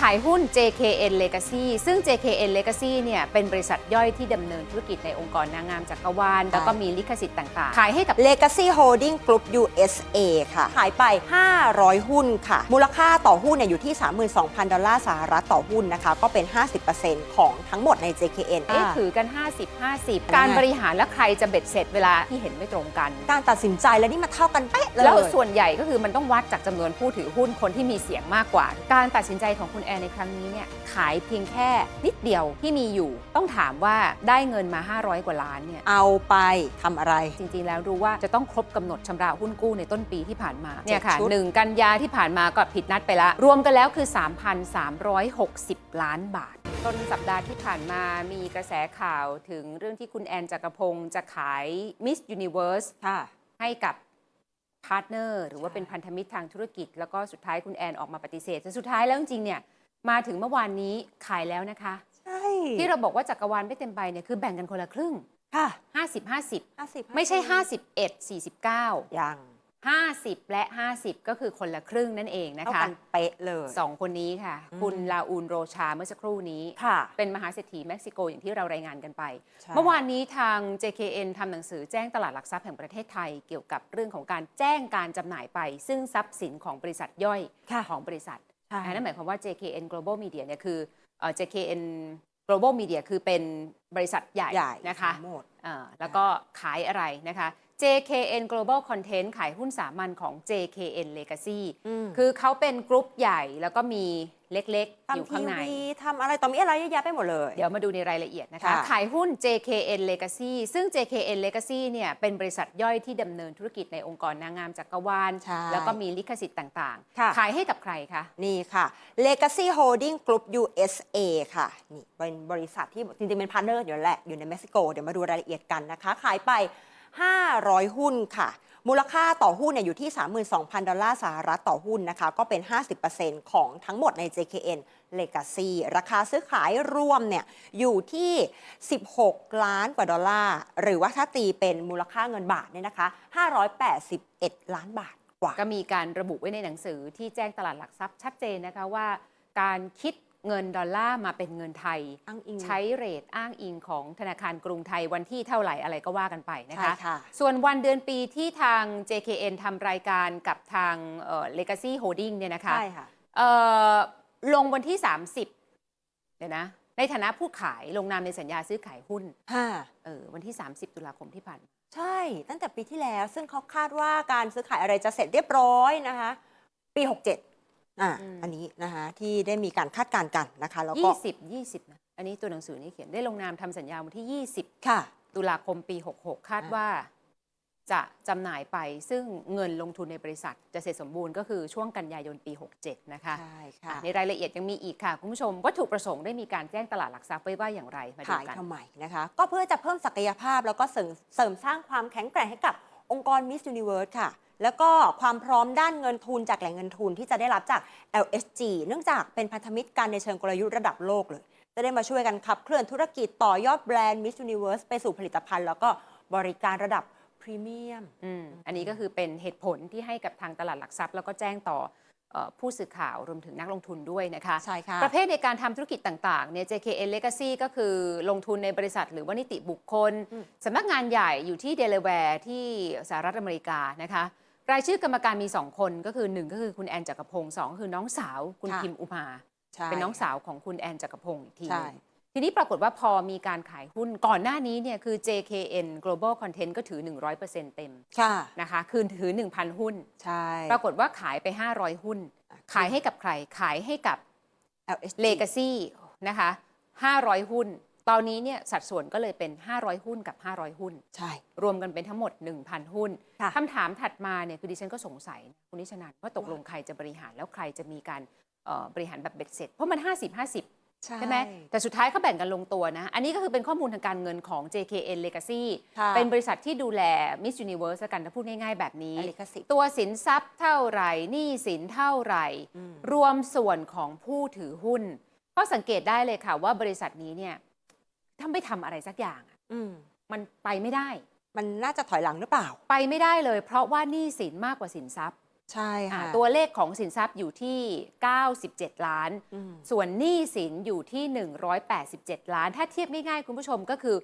ขายหุ้น JKN Legacy ซึ่ง JKN Legacy เนี่ยเป็นบริษัทย่อยที่ดำเนินธุรกิจในองค์กรนางงามจักรวาล แล้วก็มีลิขสิทธิ์ต่าง ๆ ขายให้กับ Legacy Holding Group USA ค่ะ ขายไป 500 หุ้นค่ะ มูลค่าต่อหุ้นเนี่ยอยู่ที่ 32,000 ดอลลาร์สหรัฐต่อหุ้นนะคะ ก็เป็น 50%ของทั้งหมดใน JKN เอ๊ะถือกัน 50 50 การบริหารและใครจะเบ็ดเสร็จเวลาที่เห็นไม่ตรงกัน การตัดสินใจแล้วนี่มาเท่ากันเป๊ะเลยแล้วส่วนใหญ่ก็คือมันต้องวัดจากจำนวนผู้ถือหุ้นคนที่มีเสียงมากกว่า การตัดสินใจของคุณแอนในครั้งนี้เนี่ยขายเพียงแค่นิดเดียวที่มีอยู่ ต้องถามว่าได้เงินมา 500 กว่าล้านเนี่ยเอาไปทำอะไร จริงๆแล้วรู้ว่าจะต้องครบกำหนดชำระหุ้นกู้ในต้นปีที่ผ่านมาเนี่ยค่ะชุด หนึ่งกันยาที่ผ่านมาก็ผิดนัดไปละ รวมกันแล้วคือ 3,360 ล้านบาท ต้นสัปดาห์ที่ผ่านมามีกระแสข่าวถึงเรื่องที่คุณแอนจักรพงศ์จะขาย Miss Universe ค่ะ ให้กับ พาร์ทเนอร์หรือว่าใช่เป็นพันธมิตรทางธุรกิจ แล้วก็สุดท้ายคุณแอนออกมาปฏิเสธแต่สุดท้ายแล้วจริงๆเนี่ยมาถึงเมื่อวานนี้ขายแล้วนะคะ ใช่ ที่เราบอกว่าจักรวาลไม่เต็มใบเนี่ยคือแบ่งกันคนละครึ่งค่ะ50 50 50 ไม่ใช่ 51 49 ยัง 50 และ 50 ก็คือคนละครึ่งนั่นเองนะเท่าคะ กันเป๊ะเลย สองคนนี้ค่ะ อืม คุณลาอูนโรชาเมื่อสักครู่นี้ ค่ะ เป็นมหาเศรษฐีเม็กซิโกอย่างที่เรารายงานกันไป ใช่ เมื่อวานนี้ทาง JKN ทำหนังสือแจ้งตลาดหลักทรัพย์แห่งประเทศไทย เกี่ยวกับเรื่องของการแจ้งการจำหน่ายไป ซึ่งทรัพย์สินของบริษัทย่อยค่ะ ของบริษัทใช่ อ่านั่นหมายความว่า JKN Global Media เนี่ยคือเอ่อ JKN Global Media คือเป็นบริษัทใหญ่ใหญ่นะคะ ทั้งหมด อ่าแล้วก็ขายอะไรนะคะ JKN Global Content ขายหุ้นสามัญของ JKN Legacy อืมคือเขาเป็นกรุ๊ปใหญ่แล้วก็มีเล็กๆ อยู่ทำทีข้างในวีทำอะไรต่อมีอะไรเยอะแยะไปหมดเลย เดี๋ยวมาดูในรายละเอียดนะคะค่ะขายหุ้น JKN Legacy ซึ่ง JKN Legacy เนี่ยเป็นบริษัทย่อยที่ดำเนินธุรกิจในองค์กรนางงามจักรวาลใช่แล้วก็มีลิขสิทธิ์ต่างค่ะๆขายให้กับใครคะ นี่ค่ะ Legacy Holding Group USA ค่ะ นี่เป็นบริษัทที่จริงๆเป็นพาร์ทเนอร์อยู่แล้วแหละ อยู่ในเม็กซิโก เดี๋ยวมาดูรายละเอียดกันนะคะ ขายไป 500 หุ้นค่ะ มูลค่าต่อหุ้นเนี่ยอยู่ที่ 32,000 ดอลลาร์สหรัฐต่อหุ้นนะคะ ก็เป็น 50%ของทั้งหมดใน JKN Legacy ราคาซื้อขายรวมเนี่ยอยู่ที่ 16 ล้านกว่าดอลลาร์ หรือว่าถ้าตีเป็นมูลค่าเงินบาทเนี่ยนะคะ 581 ล้านบาทกว่า ก็มีการระบุไว้ในหนังสือที่แจ้งตลาดหลักทรัพย์ชัดเจนนะคะว่าการคิด เงินดอลลาร์มาเป็นเงินไทย อ้างอิง ใช้เรทอ้างอิงของธนาคารกรุงไทยวันที่เท่าไหร่อะไรก็ว่ากันไปนะใช่คะค่ะ ส่วนวันเดือนปีที่ทาง JKN ทำรายการกับทางเอ่อ Legacy Holding เนี่ยนะคะ ใช่ค่ะ เอ่อลงวันที่ 30 เดี๋ยวนะ ในฐานะผู้ขายลงนามในสัญญาซื้อขายหุ้นค่ะ เออวันที่ 30 ตุลาคมที่ผ่านมาใช่ ตั้งแต่ปีที่แล้ว ซึ่งเขาคาดว่าการซื้อขายอะไรจะเสร็จเรียบร้อยนะคะ ปี 67 อ่าอืมอันนี้นะคะที่ได้มีการคาดการณ์กันนะคะแล้วก็20 20นะอันนี้ตัวหนังสือนี่เขียนได้ลงนามทำสัญญาวันที่ 20 ค่ะ ตุลาคมปี 66 คาดอะว่า จะจำหน่ายไปซึ่งเงินลงทุนในบริษัท จะเสร็จสมบูรณ์ก็คือช่วงกันยายนปี 67 นะคะใช่อะค่ะในรายละเอียดยังมีอีกค่ะ คุณผู้ชมวัตถุประสงค์ได้มีการแจ้งตลาดหลักทรัพย์ไว้ว่าอย่างไรมาดูขายกันทำไมนะคะ ก็เพื่อจะเพิ่มศักยภาพแล้วก็เสริมเสริมสร้างความแข็งแกร่งให้กับ องค์กร Miss Universe ค่ะ แล้วก็ความพร้อมด้านเงินทุนจากแหล่งเงินทุนที่จะได้รับจาก LSG เนื่องจากเป็นพันธมิตรกันในเชิงกลยุทธ์ระดับโลกเลย จะได้มาช่วยกันขับเคลื่อนธุรกิจต่อยอดแบรนด์ Miss Universe ไปสู่ผลิตภัณฑ์ แล้วก็บริการระดับพรีเมียมอืมอันนี้ก็คือเป็นเหตุผลที่ให้กับทางตลาดหลักทรัพย์ แล้วก็แจ้งต่อ ผู้สื่อข่าวรวมถึงนักลงทุนด้วยนะคะใช่ค่ะประเภทในการทำธุรกิจต่างๆเนี่ย JKN Legacy ก็คือลงทุนในบริษัทหรือว่านิติบุคคลอืมสำนักงานใหญ่อยู่ที่เดลแวร์ที่สหรัฐอเมริกานะคะรายชื่อกรรมการมี 2 คนก็คือ 1 ก็คือคุณแอนจักรพงศ์สองคือน้องสาวคุณค่ะพิมอุมาใช่เป็นน้องสาวของคุณแอนจักรพงศ์อีกทีหใช่นึง ทีนี้ปรากฏว่าพอมีการขายหุ้นก่อนหน้านี้เนี่ยคือ JKN Global Content ก็ถือ 100%เต็มค่ะนะคะคือถือ 1,000 หุ้น ใช่ ปรากฏว่าขายไป 500 หุ้น ขายให้กับใคร ขายให้กับ LSG Legacy นะคะ 500 หุ้น ตอนนี้เนี่ยสัดส่วนก็เลยเป็น 500 หุ้นกับ 500 หุ้น ใช่ รวมกันเป็นทั้งหมด 1,000 หุ้นค่ะคำถามถัดมาเนี่ยคือดิฉันก็สงสัยนะคุณนิชนันว่าตกลงใครจะบริหารแล้วใครจะมีการเอ่อบริหารแบบเบ็ดเสร็จเพราะมัน 50 50 ใช่ไหมแต่สุดท้ายเขาแบ่งกันลงตัวนะ อันนี้ก็คือเป็นข้อมูลทางการเงินของ JKN Legacy ค่ะเป็นบริษัทที่ดูแล Miss Universe ละกันถ้าพูดง่ายๆ แบบนี้ลิขสิทธิ์ตัวสินทรัพย์เท่าไหร่หนี้สินเท่าไหร่อืมรวมส่วนของผู้ถือหุ้น ก็สังเกตได้เลยค่ะว่าบริษัทนี้เนี่ยถ้าไม่ทำอะไรสักอย่างอะอืมมันไปไม่ได้ มันน่าจะถอยหลังหรือเปล่า ไปไม่ได้เลย เพราะว่าหนี้สินมากกว่าสินทรัพย์ ใช่อ่าค่ะ ตัวเลขของสินทรัพย์อยู่ที่ 97 ล้าน อืม ส่วนหนี้สินอยู่ที่ 187 ล้าน ถ้าเทียบง่ายๆ คุณผู้ชมก็คือ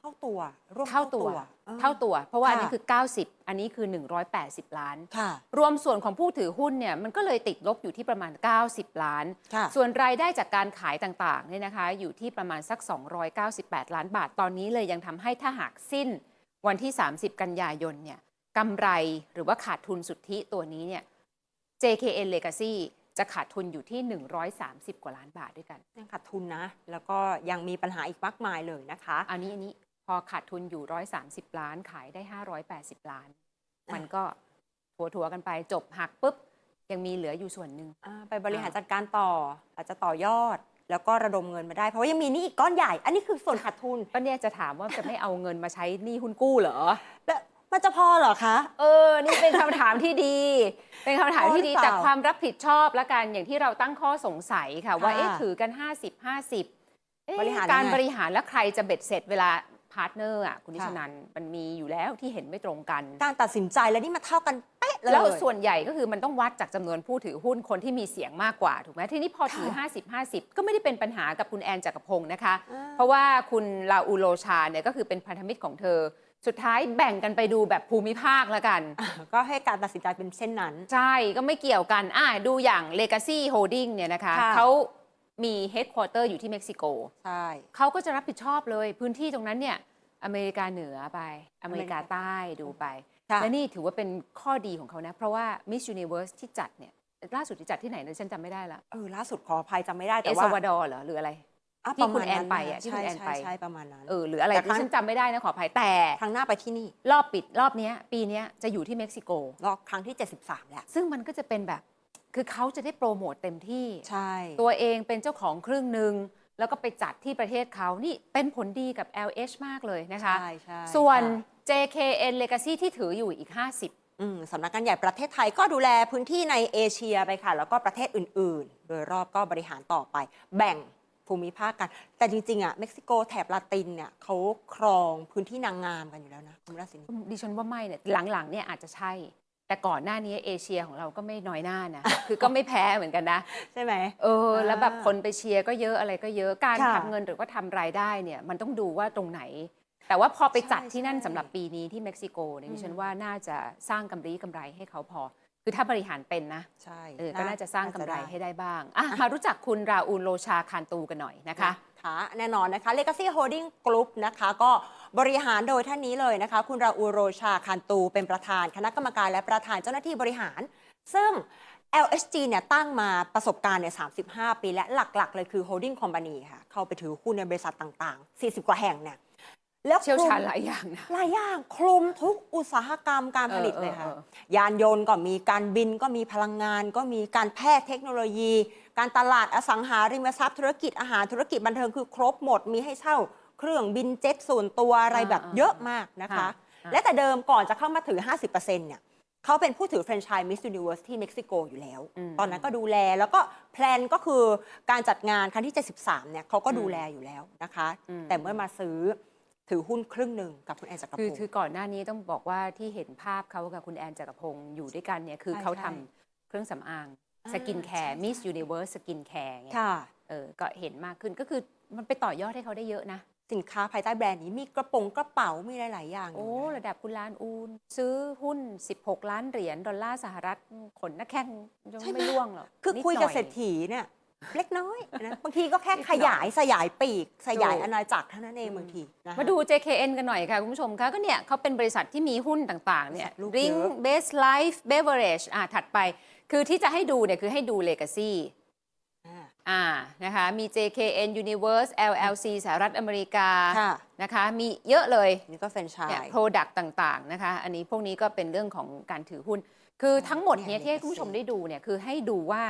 เท่าตัวร่วมเท่าตัว ออ เท่าตัว เพราะว่าอันค่ะนี้คือ 90 อันนี้คือ 180 ล้าน ค่ะ รวมส่วนของผู้ถือหุ้นเนี่ยมันก็เลยติดลบอยู่ที่ประมาณ 90 ล้าน ค่ะ ส่วนรายได้จากการขายต่างๆเนี่ยนะคะ อยู่ที่ประมาณสัก 298 ล้านบาท ตอนนี้เลยยังทำให้ถ้าหากสิ้นวันที่ 30 กันยายนเนี่ย กำไรหรือว่าขาดทุนสุทธิตัวนี้เนี่ย JKN Legacy จะขาดทุนอยู่ที่ 130 กว่าล้านบาทด้วยกัน ยังขาดทุนนะ แล้วก็ยังมีปัญหาอีกมากมายเลยนะคะ อันนี้อันนี้พอขาดทุนอยู่ 130 ล้านขายได้ 580 ล้านอะมันก็ถัวๆกันไปจบหักปุ๊บ ยังมีเหลืออยู่ส่วนหนึ่งอ่าไปบริหารจัดการต่อ อาจจะต่อยอด แล้วก็ระดมเงินมาได้ เพราะว่ายังมีหนี้อีกก้อนใหญ่ อันนี้คือส่วนขาดทุนก็เนี่ยจะถามว่าจะไม่เอาเงินมาใช้หนี้หุ้นกู้เหรอแล้ว มันจะพอเหรอคะ เออ นี่เป็นคำถามที่ดี เป็นคำถามที่ดีพอหรือเปล่าแต่ความรับผิดชอบและกันอย่างที่เราตั้งข้อสงสัยค่ะ ว่าค่ะเอ๊ะถือกัน 50 50เอ๊ะบริหารการยังไงบริหารแล้วใครจะเบ็ดเสร็จเวลาพาร์ทเนอร์อะคุณนิค่ะชนันมันมีอยู่แล้วที่เห็นไม่ตรงกัน การตัดสินใจแล้วนี่มาเท่ากันเป๊ะเลย แล้วส่วนใหญ่ก็คือมันต้องวัดจากจำนวนผู้ถือหุ้นคนที่มีเสียงมากกว่าถูกไหมทีนี้พอถือค่ะ50 50 ก็ไม่ได้เป็นปัญหากับคุณแอนจักรพงศ์นะคะ อ่าเพราะว่าคุณลาอูโลชาเนี่ยก็คือเป็นพันธมิตรของเธอ สุดท้ายแบ่งกันไปดูแบบภูมิภาคแล้วกันอ่าก็ให้การตัดสินใจเป็นเช่นนั้น ใช่ก็ไม่เกี่ยวกันอ่าดูอย่าง Legacy Holding เนี่ยนะคะค่ะ เขามี Headquarter อยู่ที่เม็กซิโก ใช่ เขาก็จะรับผิดชอบเลย พื้นที่ตรงนั้นเนี่ยอเมริกาเหนือไป อเมริกาใต้ดูไป ค่ะ และนี่ถือว่าเป็นข้อดีของเขานะ เพราะว่า Miss Universe ที่จัดเนี่ย ล่าสุดที่จัดที่ไหนนะฉันจำไม่ได้ละเออล่าสุดขออภัยจำไม่ได้เอแต่ลว่าซาวาดอร์เหรอ หรืออะไรอะ ที่ประคุณมาณแอนไปะอะที่คุณแอนใช่ไปใช่ใช่ประมาณนั้นเออหรืออะไรแต่ครั้ที่งฉันจำไม่ได้นะขออภัยแต่ครั้งหน้าไปที่นี่รอบปิดรอบเนี้ยปีเนี้ยจะอยู่ที่เม็กซิโกรอบครั้งที่ 73 แล้ว ซึ่งมันก็จะเป็นแบบ คือเขาจะได้โปรโมทเต็มที่ใช่ ตัวเองเป็นเจ้าของครึ่งหนึ่งแล้วก็ไปจัดที่ประเทศเขานี่เป็นผลดีกับ LH มากเลยนะคะใช่ใช่ส่วนค่ะ JKN Legacy ที่ถืออยู่อีก 50อืมสำนักงานใหญ่ประเทศไทยก็ดูแลพื้นที่ในเอเชียไปค่ะ แล้วก็ประเทศอื่น ๆ โดยรอบก็บริหารต่อไป แบ่ง ภูมิภาคกัน แต่จริงๆอะเม็กซิโกแถบลาตินเนี่ยเขาครองพื้นที่นางงามกันอยู่แล้วนะคุณราศินีดิฉันว่าไม่เนี่ยหลังๆเนี่ยอาจจะใช่ แต่ก่อนหน้านี้เอเชียของเราก็ไม่น้อยหน้านะ คือก็ไม่แพ้เหมือนกันนะ ใช่ไหมเอออ่าแล้วแบบคนไปเชียร์ก็เยอะอะไรก็เยอะการค่ะทำเงินหรือว่าทำรายได้เนี่ยมันต้องดูว่าตรงไหน แต่ว่าพอไปจัดใช่ที่นั่นใช่สำหรับปีนี้ที่เม็กซิโกเนี่ยอืมดิฉันว่าน่าจะสร้างกำไรกำไรให้เขาพอ คือถ้าบริหารเป็นนะใช่เออก็น่าจะสร้างกำไรน่าจะด้ให้ได้บ้างอะมารู้จักคุณราอูลโลชาคานตูกันหน่อยนะคะค่ะแน่นอนนะคะ Legacy Holding Group นะคะก็บริหารโดยท่านนี้เลยนะคะ คุณราอูโรชาคันตูเป็นประธาน คณะกรรมการและประธานเจ้าหน้าที่บริหาร ซึ่ง LSG เนี่ยตั้งมาประสบการณ์เนี่ย35 ปีและหลักๆ เลยคือ Holding Company ค่ะ เข้าไปถือหุ้นในบริษัทต่างๆ 40 กว่าแห่งเนี่ย แล้วเชี่ยวชาญคลุมหลายอย่างนะหลายอย่างคลุมทุกอุตสาหกรรมการผลิตเลยค่ะเออเออเอยานยนต์ก็มีการบินก็มีพลังงาน ก็มีการแพทย์เทคโนโลยี การตลาดอสังหาริมทรัพย์ธุรกิจอาหารธุรกิจบันเทิงคือครบหมดมีให้เช่าเครื่องบินเจ็ตส่วนตัวอะไรแบบอ่าเยอะมากนะคะค่ะและแต่เดิมก่อนจะเข้ามาถือ 50%เนี่ยเขาเป็นผู้ถือแฟรนไชส์มิส s u นิเว r ร์สที่เม็กซิโกอยู่แล้วอืมตอนนั้นก็ดูแลแล้วก็แพลนก็คือการจัดงานครั้งที่ 73เนี่ยเขาก็อืมดูแลอยู่แล้วนะคะอืมแต่เมื่อมาซื้อ ถือหุ้นครึ่งหนึ่งกับคุณแอนจักรพคืองศ์คือก่อนหน้านี้ต้องบอกว่าที่เห็นภาพเขากับคุณแอนจักรพงศ์อยู่ด้วยกันเนี่ยคือใช่เขาใช่ทำเครื่องสำอางอ่าสกินแคร์ใช่มิสใช่ยูนิเว r ร์สสกินแคร์เนี่ยค่ะเออก็เห็นมากขึ้นก็คือมันไปต่อยอดให้เขาได้เยอะนะ สินค้าภายใต้แบรนด์นี้มีกระโปรงกระเป๋ามีหลาย ๆ อย่าง โอ้ยู่นะระดับคุณล้านอูน ซื้อหุ้น 16 ล้านเหรียญดอลลาร์สหรัฐขนหน้าแข้งยังไม่ร่วงหรอกคือนิดคุยกับหน่อเศรษฐีเนี่ย เล็กน้อยนะบางทีก็แค่นิดหน่ขอยยายสยายปีก สยายถูกอาณาจักรเท่านั้นเองบางทีนะคะ มาดู JKN กันหน่อยค่ะคุณผู้ชมคะก็เนี่ยเขาเป็นบริษัทที่มีหุ้นต่างๆเนี่ยบริษัทลูก Ring เยอะ Base Life Beverage อะถัดไป คือที่จะให้ดูเนี่ยคือให้ดู Legacy อ่าอ่านะคะมี JKN Universe LLC สหรัฐอเมริกาค่ะนะคะมีเยอะเลย นี่ก็แฟรนไชเนี่ยส์ Product ต่างๆนะคะ อันนี้พวกนี้ก็เป็นเรื่องของการถือหุ้น คือทั้งหมดเนี่ยเนี่ยที่ให้คุณผู้ชมได้ดูเนี่ยคือให้ดูว่า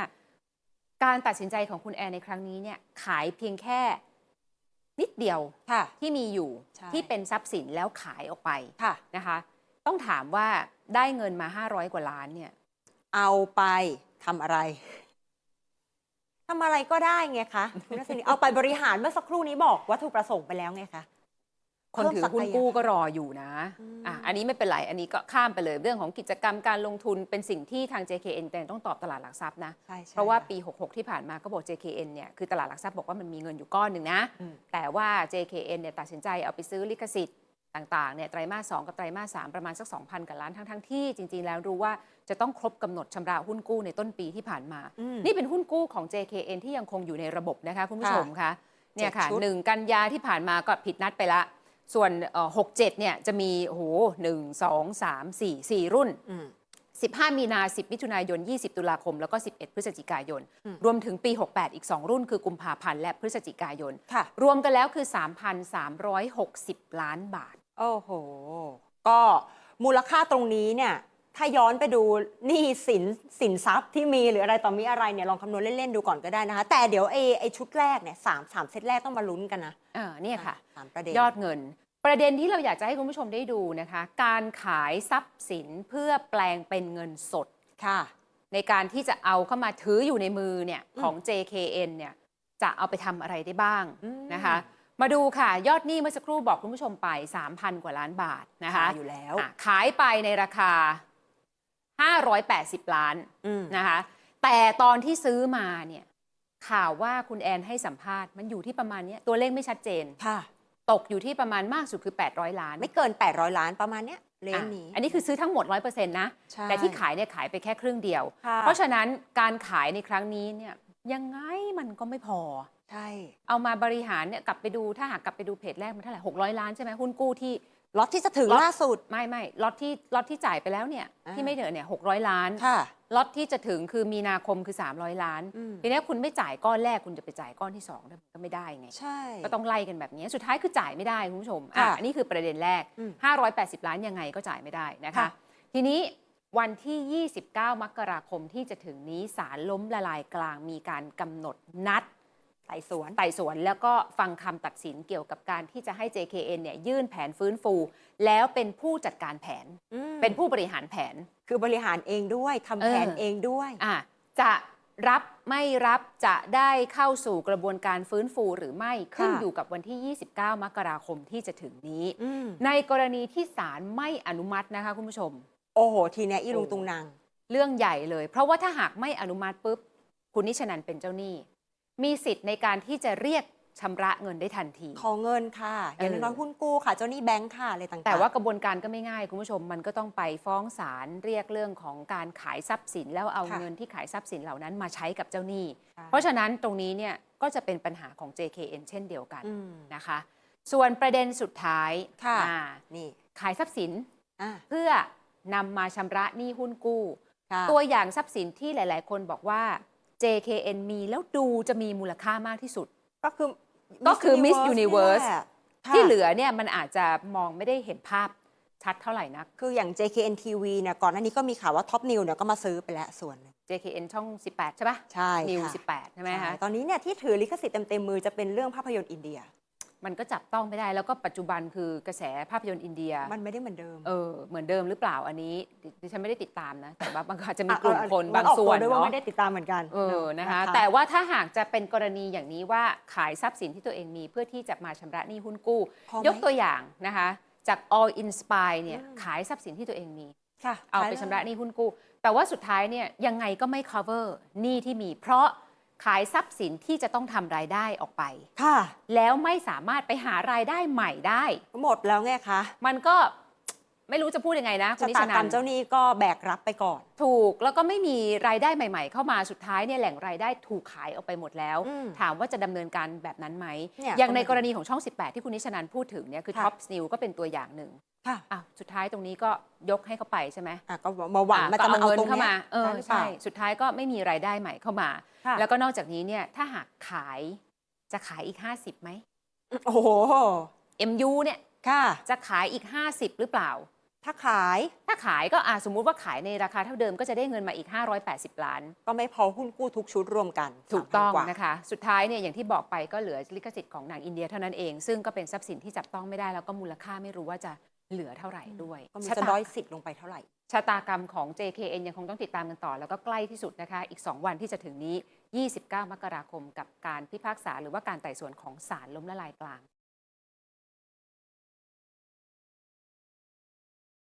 การตัดสินใจของคุณแอนในครั้งนี้เนี่ยขายเพียงแค่นิดเดียวค่ะ ที่มีอยู่ใช่ที่เป็นทรัพย์สินแล้วขายออกไปค่ะนะคะ ต้องถามว่าได้เงินมา 500 กว่าล้านเนี่ย เอาไปทำอะไรทำอะไรก็ได้ไงคะคุณรัศนีเอาไปบริหารเมื่อสักครู่นี้บอกวัตถุประสงค์ไปแล้วไงคะ คนถือหุ้นกู้ก็รออยู่นะอืมอะอันนี้ไม่เป็นไรอันนี้ก็ข้ามไปเลยเรื่องของกิจกรรมการลงทุนเป็นสิ่งที่ทาง JKN แต่ต้องตอบตลาดหลักทรัพย์นะใช่ใช่เพราะว่าปี 66 ที่ผ่านมาก็บอก JKN เนี่ยคือตลาดหลักทรัพย์บอกว่ามันมีเงินอยู่ก้อนหนึ่งนะอืมแต่ว่า JKN เนี่ยตัดสินใจเอาไปซื้อลิขสิทธิ์ต่างๆเนี่ยไตรมาส2กับไตรมาส3ประมาณสัก 2,000กว่าล้านทั้งทั้งๆที่จริง ๆ แล้วรู้ว่าจะต้องครบกำหนดชำระหุ้นกู้ในต้นปีที่ผ่านมาอืมนี่เป็นหุ้นกู้ของ JKN ที่ยังคงอยู่ในระบบนะคะคุณผู้ชมคะเนี่ยค่ะเจ็ดชุดหนึ่งกันยาที่ผ่านมาก็ผิดนัดไปละ ส่วนหกเจ็ดเนี่ยจะมีโอ้โหหนึ่งสองสามสี่สี่รุ่นอืม15มีนา 10 มิถุนายน 20 ตุลาคม แล้วก็ 11 พฤศจิกายนอืมรวมถึงปี 68 อีก 2 รุ่น คือกุมภาพันธ์และพฤศจิกายนค่ะรวมกันแล้วคือ 3,360 ล้านบาท โอ้โห ก็มูลค่าตรงนี้เนี่ย ถ้าย้อนไปดูหนี้สินสินทรัพย์ที่มีหรืออะไรต่อมีอะไรเนี่ยลองคำนวณเล่น ๆ ดูก่อนก็ได้นะคะ แต่เดี๋ยวไอ้ไอ้ชุดแรกเนี่ยสามสามเซตแรกต้องมาลุ้นกันนะเออเนี่ยค่ะ สามประเด็นยอดเงิน ประเด็นที่เราอยากจะให้คุณผู้ชมได้ดูนะคะ การขายทรัพย์สินเพื่อแปลงเป็นเงินสด ค่ะ ในการที่จะเอาเข้ามาถืออยู่ในมือเนี่ยอืมของ JKN เนี่ยจะเอาไปทำอะไรได้บ้างอืมนะคะ มาดูค่ะ ยอดหนี้เมื่อสักครู่บอกคุณผู้ชมไป 3,000 กว่าล้านบาทนะคะขายอยู่แล้วอะขายไปในราคา 580 ล้านอืมนะคะ แต่ตอนที่ซื้อมาเนี่ย ข่าวว่าคุณแอนให้สัมภาษณ์มันอยู่ที่ประมาณเนี้ยตัวเลขไม่ชัดเจนค่ะตกอยู่ที่ประมาณมากสุดคือ 800 ล้าน ไม่เกิน 800 ล้านประมาณเนี้ยเลนอะนี้ อันนี้คือซื้อทั้งหมด 100%นะใช่แต่ที่ขายเนี่ยขายไปแค่ครึ่งเดียวค่ะเพราะฉะนั้นการขายในครั้งนี้เนี่ยยังไงมันก็ไม่พอ ใช่ เอามาบริหารเนี่ยกลับไปดูถ้าหากกลับไปดูเพจแรกมันเท่าไหร่ 600 ล้านใช่ไหมหุ้นกู้ที่ ล็อตที่จะถึงล็อต ล่าสุด ไม่ไม่ล็อตที่ล็อตที่จ่ายไปแล้วเนี่ยอ่า ที่ไม่เหลือเนี่ย600ล้านค่ะ ล็อตที่จะถึงคือมีนาคมคือ 300 ล้านอืม ทีนี้คุณไม่จ่ายก้อนแรกคุณจะไปจ่ายก้อนที่2ด้วยมันก็ไม่ได้ไง ใช่ ก็ต้องไล่กันแบบนี้ สุดท้ายคือจ่ายไม่ได้คุณผู้ชมอะค่ะอันนี้คือประเด็นแรก อืม580 ล้านยังไงก็จ่ายไม่ได้นะคะ ค่ะ ทีนี้วันที่ 29 มกราคมที่จะถึงนี้ศาลล้มละลายกลางมีการกำหนดนัด ไต่สวนไต่สวนแล้วก็ฟังคำตัดสินเกี่ยวกับการที่จะให้ JKN เนี่ยยื่นแผนฟื้นฟู แล้วเป็นผู้จัดการแผนอืมเป็นผู้บริหารแผน คือบริหารเองด้วยทำแผนเออเองด้วยอะจะรับไม่รับจะได้เข้าสู่กระบวนการฟื้นฟูหรือไม่ขึ้นอยู่กับวันที่ 29 มกราคมที่จะถึงนี้อืมในกรณีที่ศาลไม่อนุมัตินะคะคุณผู้ชม โอ้โห ทีเนี้ยอีลุงตุงนางเรื่องใหญ่เลย เพราะว่าถ้าหากไม่อนุมัติปุ๊บ คุณนิชนันเป็นเจ้าหนี้ มีสิทธิ์ในการที่จะเรียกชำระเงินได้ทันที ขอเงินค่ะ อย่างเออน้อยๆหุ้นกู้ค่ะ เจ้าหนี้แบงค์ค่ะอะไรต่างๆ แต่ว่ากระบวนการก็ไม่ง่าย คุณผู้ชมมันก็ต้องไปฟ้องศาลเรียกเรื่องของการขายทรัพย์สิน แล้วเอาค่ะเงินที่ขายทรัพย์สินเหล่านั้นมาใช้กับเจ้าหนี้ใช่เพราะฉะนั้นตรงนี้เนี่ยก็จะเป็นปัญหาของ JKN เช่นเดียวกันอืมนะคะ ส่วนประเด็นสุดท้ายค่ะอ่านี่ขายทรัพย์สินอะเพื่อนำมาชำระหนี้หุ้นกู้ค่ะตัวอย่างทรัพย์สินที่หลาย ๆ คนบอกว่า JKN มีแล้วดูจะมีมูลค่ามากที่สุด ก็คือ ก็คือ Miss Universe นี่แหละค่ะ ที่เหลือเนี่ยมันอาจจะมองไม่ได้เห็นภาพชัดเท่าไหร่นัก คืออย่าง JKN TV เนี่ยก่อนหน้านี้ก็มีข่าวว่าท็อปนิวเนี่ยก็มาซื้อไปแล้วส่วนหนึ่ง JKN ช่อง 18 ใช่ปะใช่นิวค่ะ 18 ใช่ไหมคะใช่ตอนนี้เนี่ยที่ถือลิขสิทธิ์เต็มๆมือจะเป็นเรื่องภาพยนตร์อินเดีย มันก็จับต้องไม่ได้แล้วก็ปัจจุบันคือกระแสภาพยนตร์อินเดีย มันไม่ได้เหมือนเดิม เออเหมือนเดิมหรือเปล่าอันนี้ดิดิฉันไม่ได้ติดตามนะ แต่ว่าบางอาจจะมีอะกลุ่มเออคนมับางออกส่วนด้วยว่าเนาะไม่ได้ติดตามเหมือนกันเออนะคะแต่ว่าถ้าหากจะเป็นกรณีอย่างนี้ว่าขายทรัพย์สินที่ตัวเองมีเพื่อที่จะมาชำระหนี้หุ้นกู้พอไหมยกตัวอย่างนะคะ จาก All Inspire เนี่ยอืมขายทรัพย์สินที่ตัวเองมีค่ะเอาไปชำระหนี้หุ้นกู้ แต่ว่าสุดท้ายเนี่ยยังไงก็ไม่ cover หนี้ที่มีเพราะ ขายทรัพย์สินที่จะต้องทำรายได้ออกไป ค่ะ แล้วไม่สามารถไปหารายได้ใหม่ได้ หมดแล้วไงคะมันก็ไม่รู้จะพูดยังไงนะคุชะณนิตาชกนัรรนมเจ้าหนี้ก็แบกรับไปก่อน ถูกแล้วก็ไม่มีรายได้ใหม่ ๆ เข้ามาสุดท้ายเนี่ยแหล่งรายได้ถูกขายออกไปหมดแล้ว อืมถามว่าจะดำเนินการแบบนั้นไหม เนี่ยอย่างในก็ไม่กรณีของช่อง 18 ที่คุณนิชนันพูดถึงเนี่ยคือค่ะ Top News ก็เป็นตัวอย่างหนึ่งค่ะอ้าวสุดท้ายตรงนี้ก็ยกให้เขาไปใช่ไหมอะก็มาหวังอะมันก็จะมาเอาเงินตรงเข้าเนี้มายเออหรือเปใช่ล่าสุดท้ายก็ไม่มีรายได้ใหม่เข้ามาค่ะ แล้วก็นอกจากนี้เนี่ยถ้าหากขายจะขายอีก 50ไหมโอ้โห MU เนี่ยค่ะ จะขายอีก 50 หรือเปล่า ถ้าขายถ้าขายก็อะสมมุติว่าขายในราคาเท่าเดิมก็จะได้เงินมาอีก 580 ล้าน ก็ไม่พอหุ้นกู้ทุกชุดรวมกันถูกต้อง3,000ว่านะคะ สุดท้ายเนี่ยอย่างที่บอกไปก็เหลือลิขสิทธิ์ของหนังอินเดียเท่านั้นเอง ซึ่งก็เป็นทรัพย์สินที่จับต้องไม่ได้แล้วก็มูลค่าไม่รู้ว่าจะเหลือเท่าไหร่ด้วยก็มีชะจะตาด้อยสิทธิ์ลงไปเท่าไหร่ ชะตากรรมของ JKN ยังคงต้องติดตามกันต่อ แล้วก็ใกล้ที่สุดนะคะ อีก 2 วันที่จะถึงนี้ 29 มกราคมกับการพิพากษาหรือว่าการไต่สวนของศาลล้มละลายกลาง